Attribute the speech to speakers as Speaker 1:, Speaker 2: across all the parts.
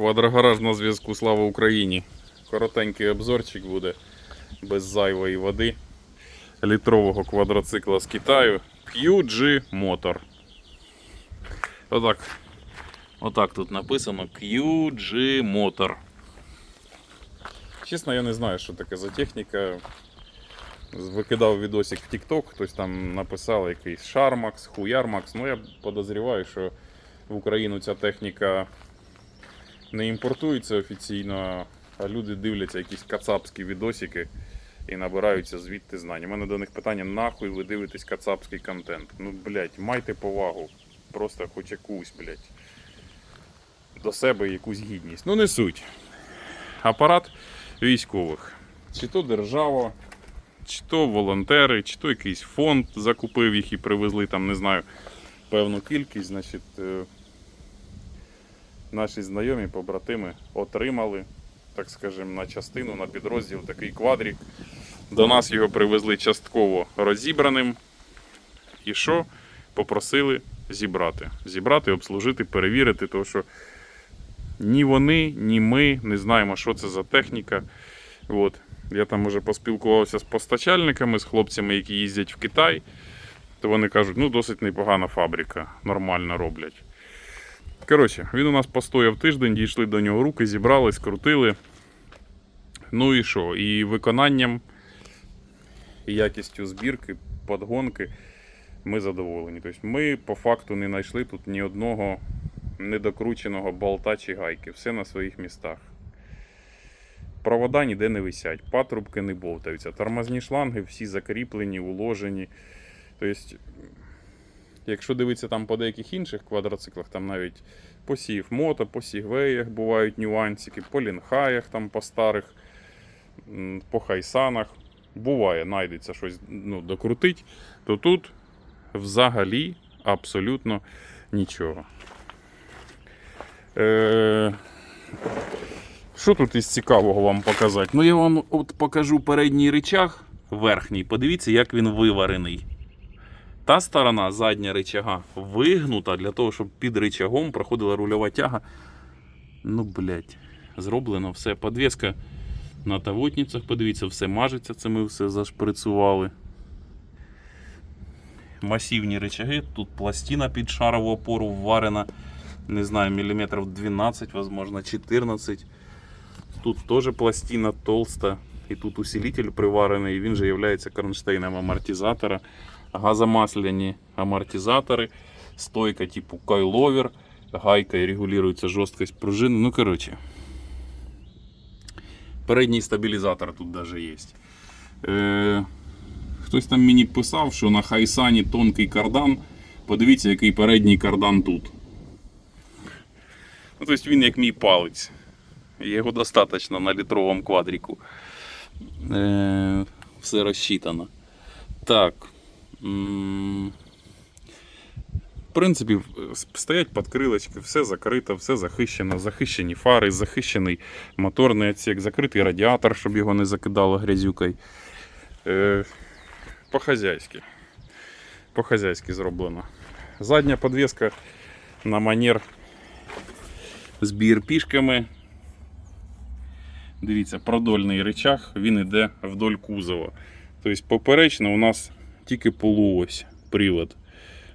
Speaker 1: Квадрогараж на зв'язку Слава Україні. Коротенький обзорчик буде без зайвої води. Літрового квадроцикла з Китаю QG Motor. Отак. Отак тут написано QG Motor. Чесно, я не знаю, що таке за техніка. Викидав відосик в TikTok, хтось там написав якийсь Шармакс, Хуярмакс. Ну я подозріваю, що в Україну ця техніка не імпортується офіційно, а люди дивляться якісь кацапські відосики і набираються звідти знань. У мене до них питання: нахуй ви дивитесь кацапський контент? Ну, блядь, майте повагу. Просто хоч якусь, блядь. До себе якусь гідність. Ну, не суть. Апарат військових. Чи то держава, чи то волонтери, чи то якийсь фонд закупив їх і привезли там, не знаю, певну кількість, значить. Наші знайомі, побратими отримали, так скажемо, на частину, на підрозділ такий квадрик. До нас його привезли частково розібраним. І що? Попросили зібрати. Зібрати, обслужити, перевірити, тому що ні вони, ні ми не знаємо, що це за техніка. От. Я там вже поспілкувався з постачальниками, з хлопцями, які їздять в Китай. То вони кажуть, ну досить непогана фабрика, нормально роблять. Коротше, він у нас постояв тиждень, дійшли до нього руки, зібрали, скрутили. Ну і що? І виконанням, і якістю збірки, подгонки ми задоволені. Тобто ми по факту не знайшли тут ні одного недокрученого болта чи гайки. Все на своїх містах. Провода ніде не висять, патрубки не бовтаються, тормозні шланги всі закріплені, уложені. Тобто Якщо дивитися там по деяких інших квадроциклах, там навіть по сів мото, по сігвеях бувають нюансики, по лінхаях там по старих, по хайсанах. Буває, знайдеться щось ну, докрутить, то тут взагалі абсолютно нічого. Е... Що тут із цікавого вам показати? Ну, я вам от покажу передній рычаг верхній. Подивіться, як він виварений. Та сторона задня рычага вигнута для того, щоб під рычагом проходила рульова тяга. Ну, блядь, зроблено все. Подвеска на тавотницях, подивіться, все мажеться, це ми все зашприцювали. Масивні рычаги, тут пластина під шарову опору вварена, не знаю, міліметрів 12, возможно, 14. Тут теж пластина толста. І тут усилитель приварений, він же є кронштейном амортизатора газомасляні амортизатори, стойка типу кайловер, гайка і регулюється жорсткість пружини. Ну, коротше. Передній стабілізатор тут даже є. Е, хтось там мені писав, що на Хайсані тонкий кардан. Подивіться, який передній кардан тут. Ну, тобто він як мій палець. Його достатньо на літровому квадріку. Е, все розчитано. Так. В принципі, в- стоять подкрилочки, все закрито, все захищено, захищені фари, захищений моторний відсік, закритий радіатор, щоб його не закидало грязюкою. Е, по-хазяйськи. По-хазяйськи зроблено. Задня подвеска на манер з BRP-шками. Дивіться, продольний рычаг, він йде вдоль кузова. Тобто поперечно у нас тільки полуось привод.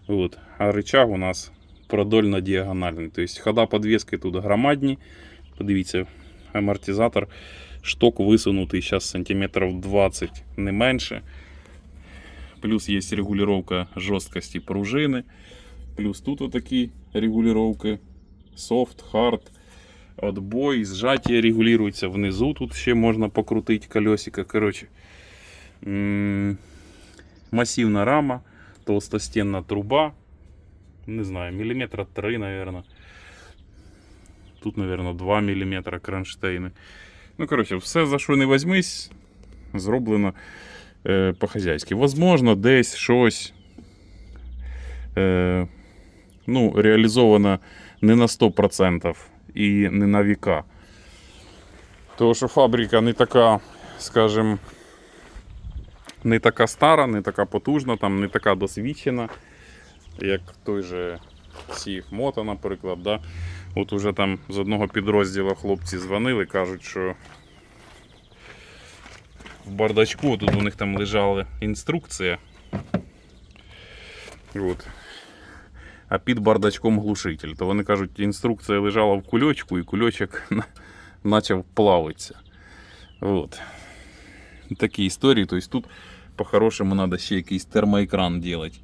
Speaker 1: От. А рычаг у нас продольно-діагональний. Тобто хода подвески тут громадні. Подивіться, амортизатор, шток висунутий зараз сантиметрів 20 не менше. Плюс є регулювання жорсткості пружини. Плюс тут отакі регулювання soft, hard, отбой, сжатие регулируется внизу. Тут ще можна покрутити колесико. Короче, м, массивна рама, толстостенна труба. Не знаю, миллиметра 3, наверное. Тут, наверное, 2 мм кронштейни. Ну, короче, все, за що не візьмись, зроблено е, по-хазяйськи. Возможно, десь щось е, ну, реалізовано не на 100% і не на віка. Тому що фабрика не така, скажімо, Не така стара, не така потужна, там, не така досвідчена, як той же всіх мото, наприклад. Да? От уже там з одного підрозділу хлопці дзвонили, кажуть, що в бардачку тут у них там лежала інструкція. От. А під бардачком глушитель. То вони кажуть, інструкція лежала в кульочку, і кульочок почав плавитися. От. Такі історії. Тобто тут по-хорошому треба ще якийсь термоекран робити.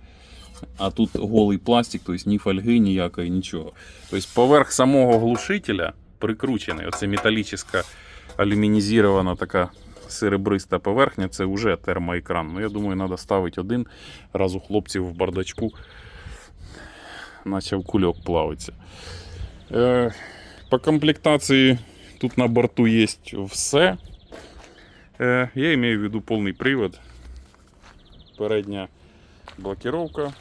Speaker 1: А тут голий пластик, тобто ні фольги ніякої, нічого. Тобто поверх самого глушителя прикручений. Оце металічна алюмінізована така серебриста поверхня, це вже термоекран. Ну, я думаю, треба ставити один. Раз у хлопців в бардачку почав кульок плавиться. Е, по комплектації тут на борту є все. Е, я имею в виду повний привод. Передня блокировка,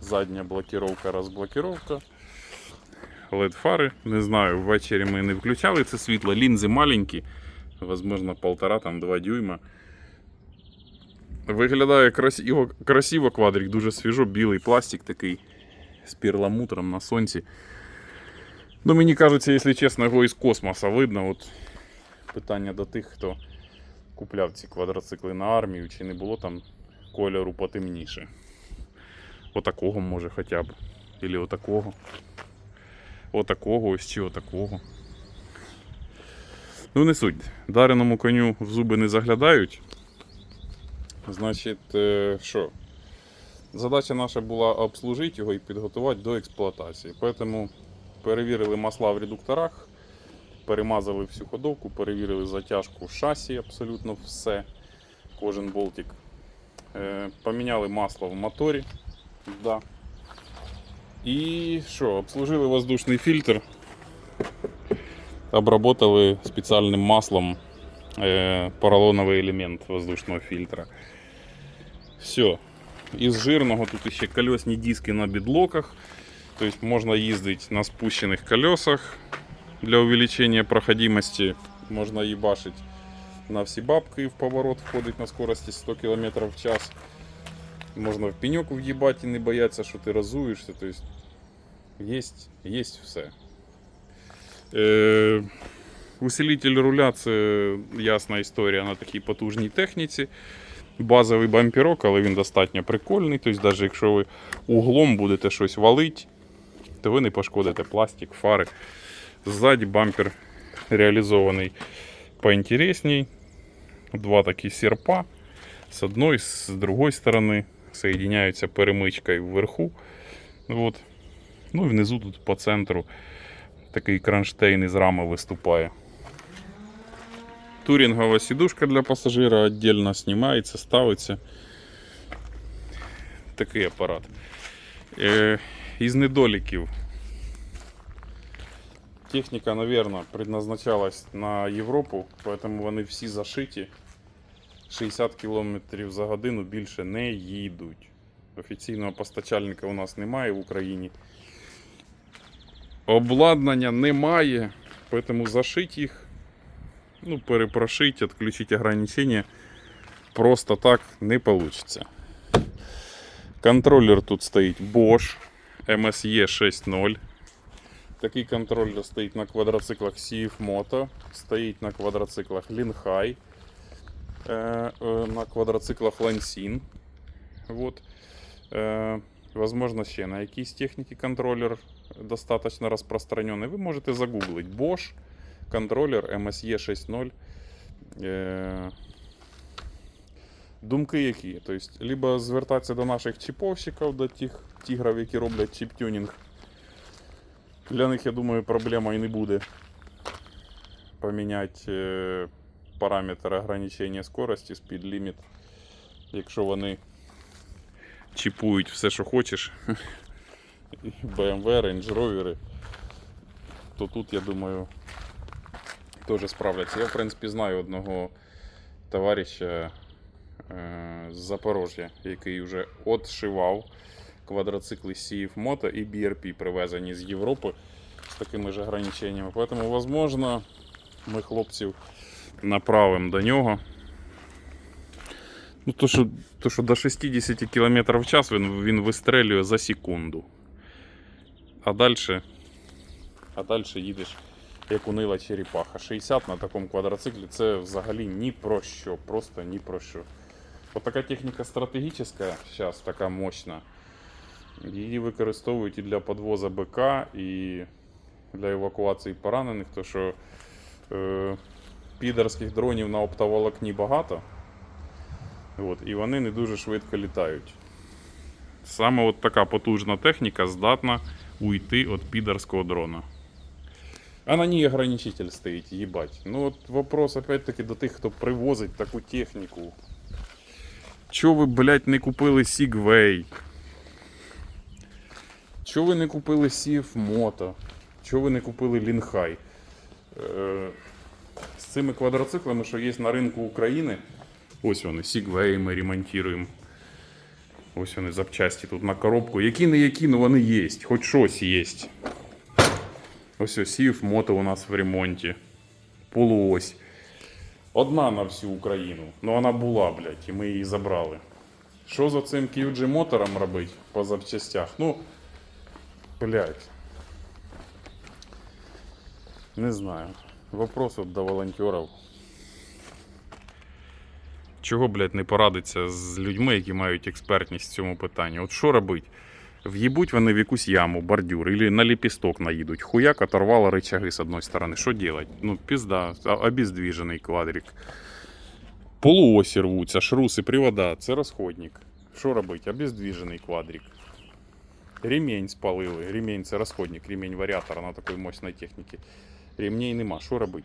Speaker 1: задня блокировка, розблокировка. LED фари. Не знаю, ввечері ми не включали це світло. Лінзи маленькі, возможно, полтора там 2 дюйма. Виглядає красиво, красиво квадрик, дуже свіжо, білий пластик такий з перламутром на сонці. Ну, мені кажеться, якщо чесно, його із космоса видно. От питання до тих, хто купляв ці квадроцикли на армію, чи не було там кольору потемніше. Отакого може хоча б. Ілі отакого. Отакого ось чи отакого. Ну, не суть. Дареному коню в зуби не заглядають. Значить, е, що? Задача наша була обслужити його і підготувати до експлуатації. Тому перевірили масла в редукторах, перемазали всю ходовку, перевірили затяжку шасі, абсолютно все. Кожен болтик. Е, Поміняли масло в моторі. Да. І що, обслужили воздушний фільтр, обработали спеціальним маслом е, поролоновий елемент воздушного фільтра. Все. Із жирного тут ще колесні диски на бідлоках. Тобто можна їздити на спущених колесах для увеличения проходимости. Можна їбашити на всі бабки в поворот входить на скорості 100 км в час. Можна в пеньок в'їбати і не боятися, що ти розуєшся. Тобто есть, есть все. Е, усилитель руля це ясна історія на такій потужній техніці. Базовий бамперок, але він достатньо прикольний. Тобто, навіть якщо ви углом будете щось валити, то ви не пошкодите пластик, фари. Ззаді бампер реалізований поінтересній. Два такі серпа. З одної, з другої сторони соєдиняються перемичкою вверху. От. Ну і внизу тут по центру такий кронштейн із рами виступає. Турінгова сідушка для пасажира віддільно знімається, ставиться. Такий апарат. Е, із недоліків. Техніка, мабуть, предназначалась на Європу, тому вони всі зашиті. 60 км за годину більше не їдуть. Офіційного постачальника у нас немає в Україні. Обладнання немає, тому зашить їх, ну, перепрошить, відключити ограничення просто так не вийде. Контролер тут стоїть Bosch MSE 6.0. Такий контролер стоїть на квадроциклах CF Moto, стоїть на квадроциклах Linhai, е, е, на квадроциклах Lansin. Вот. Е, возможно, ще на якійсь техніці контролер достаточно распространенный. Ви можете загуглить Bosch контролер MSE 6.0. Е, Думки які? Тобто, либо звертатися до наших чіповщиків, до тих тігрів, які роблять чіп-тюнінг. Для них, я думаю, проблема і не буде поміняти е, параметр ограничення скорості, speed limit, якщо вони чіпують все, що хочеш. BMW, Range Rover, то тут, я думаю, теж справляться. Я, в принципі, знаю одного товариша е, з Запорожжя, який вже отшивав квадроцикли CF Moto і BRP, привезені з Європи з такими ж ограниченнями. Тому, возможно, ми хлопців направимо до нього. Ну, то, що, то, що до 60 км в час він, він вистрелює за секунду. а далі а далі їдеш як унила черепаха. 60 на такому квадроциклі це взагалі ні про що, просто ні про що. От така техніка стратегічна зараз, така мощна. Її використовують і для підвозу БК, і для евакуації поранених, то що е, підерських дронів на оптоволокні багато. От, і вони не дуже швидко літають. Саме от така потужна техніка здатна уйти від підерського дрона. А на ній ограничитель стоїть, їбать. Ну от вопрос опять-таки до тих, хто привозить таку техніку. Чого ви, блядь, не купили Segway? Чого ви не купили Сіф Мото? Чого ви не купили Лінхай? Е, з цими квадроциклами, що є на ринку України, ось вони, Segway ми ремонтуємо. Ось вони запчасті тут на коробку. Які не які, ну вони є. Хоч щось є. Ось ось Сіф Мото у нас в ремонті. Полуось. Одна на всю Україну. Ну вона була, блядь, і ми її забрали. Що за цим QG мотором робить по запчастях? Ну, блядь. Не знаю. Вопрос до волонтерів. Чого, блядь, не порадиться з людьми, які мають експертність в цьому питанні? От що робить? В'їбуть вони в якусь яму, бордюр, или на лепесток наїдуть. Хуяк оторвало рычаги з одної сторони. Що делать? Ну, пізда, обездвижений квадрик. Полуосі рвуться, шруси, привода, це розходник. Що робить? Обездвижений квадрик. Ремень спалили. Ремень це розходник, ремень варіатора на такої мощної техніки. Ремней нема. Що робить?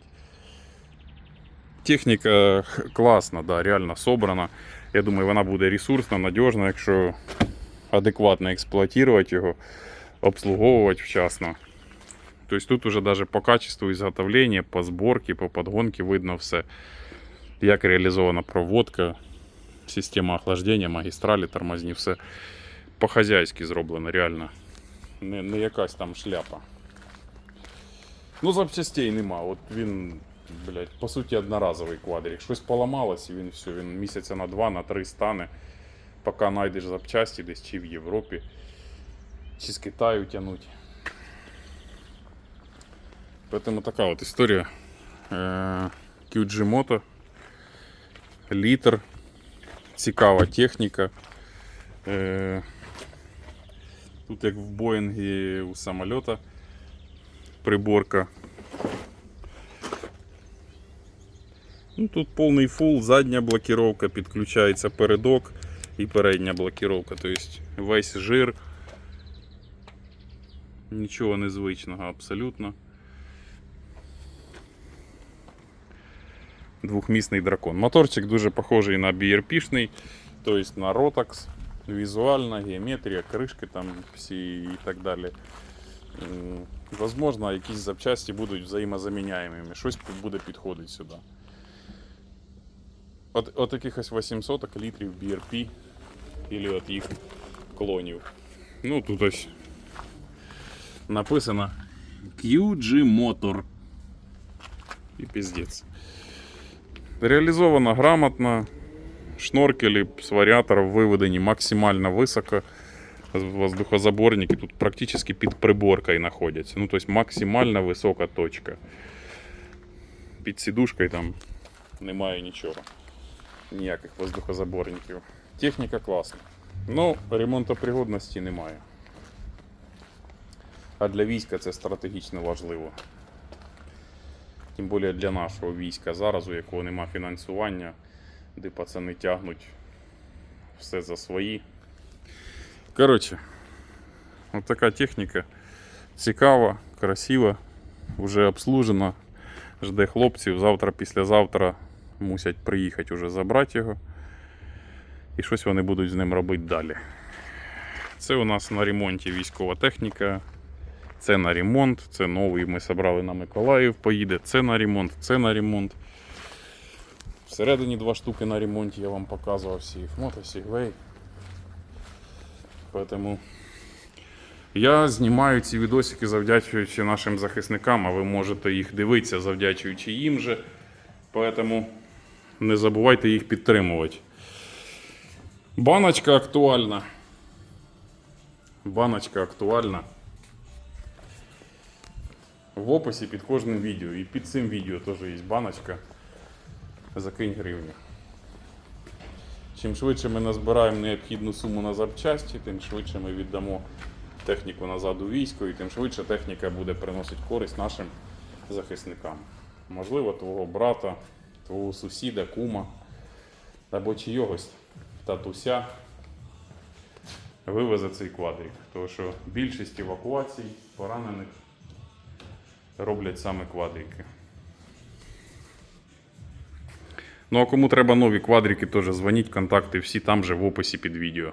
Speaker 1: Техніка х- класна, да, реально собрана. Я думаю, вона буде ресурсна, надіжна, якщо адекватно експлуатувати його, обслуговувати вчасно. Тобто тут уже даже по качеству изготовления, по зборці, по подгонке видно все, як реалізована проводка, система охлаждення, магістралі, тормозні, все По-хазяйськи зроблено, реально. Не, не якась там шляпа. Ну, запчастей нема. От він, блядь, по суті, одноразовий квадрик. Щось поламалось, і він все, він місяця на два, на три стане поки знайдеш запчасті десь чи в Європі, чи з Китаю тянуть. Поэтому така от історія. Е, QG Moto, літр, цікава техніка. Тут як в Боїнгі у самольота приборка. Ну, тут повний фул, задня блокировка, підключається передок і передня блокировка. Тобто весь жир. Нічого незвичного абсолютно. Двохмісний дракон. Моторчик дуже похожий на BRP-шний, тобто на Rotax. Візуальна, геометрія, кришки там всі і так далі. М, Возможно, якісь запчасті будуть взаємозаміняємими. Щось буде підходити сюди. От, от якихось 800 літрів BRP или от їх клонів. Ну, тут ось написано QG Motor. І піздець. Реалізовано грамотно. Шноркелі з варіаторів виведені максимально високо. Воздухозаборники тут практично під приборкою знаходяться. Ну, тобто максимально висока точка. Під сідушкою там немає нічого. Ніяких воздухозаборників. Техніка класна. Ну, ремонтопригодності немає. А для війська це стратегічно важливо. Тим більше для нашого війська зараз, у якого нема фінансування, де пацани тягнуть все за свої. Коротше, от така техніка. Цікава, красива, вже обслужена. Жде хлопців. Завтра, післязавтра мусять приїхати вже забрати його. І щось вони будуть з ним робити далі. Це у нас на ремонті військова техніка. Це на ремонт, це новий ми зібрали на Миколаїв, поїде, це на ремонт, це на ремонт. Всередині два штуки на ремонті я вам показував всі мото, Segway. Поэтому я знімаю ці відосики завдячуючи нашим захисникам, а ви можете їх дивитися, завдячуючи їм же. Поэтому не забувайте їх підтримувати. Баночка актуальна. Баночка актуальна. в описі під кожним відео. І під цим відео теж є баночка. Закинь гривню. Чим швидше ми назбираємо необхідну суму на запчасті, тим швидше ми віддамо техніку назад у військо, і тим швидше техніка буде приносити користь нашим захисникам. Можливо, твого брата, твого сусіда, кума або чийогось татуся вивезе цей квадрик. Тому що більшість евакуацій поранених роблять саме квадрики. Ну а кому треба нові квадрики, теж дзвоніть, контакти всі там же в описі під відео.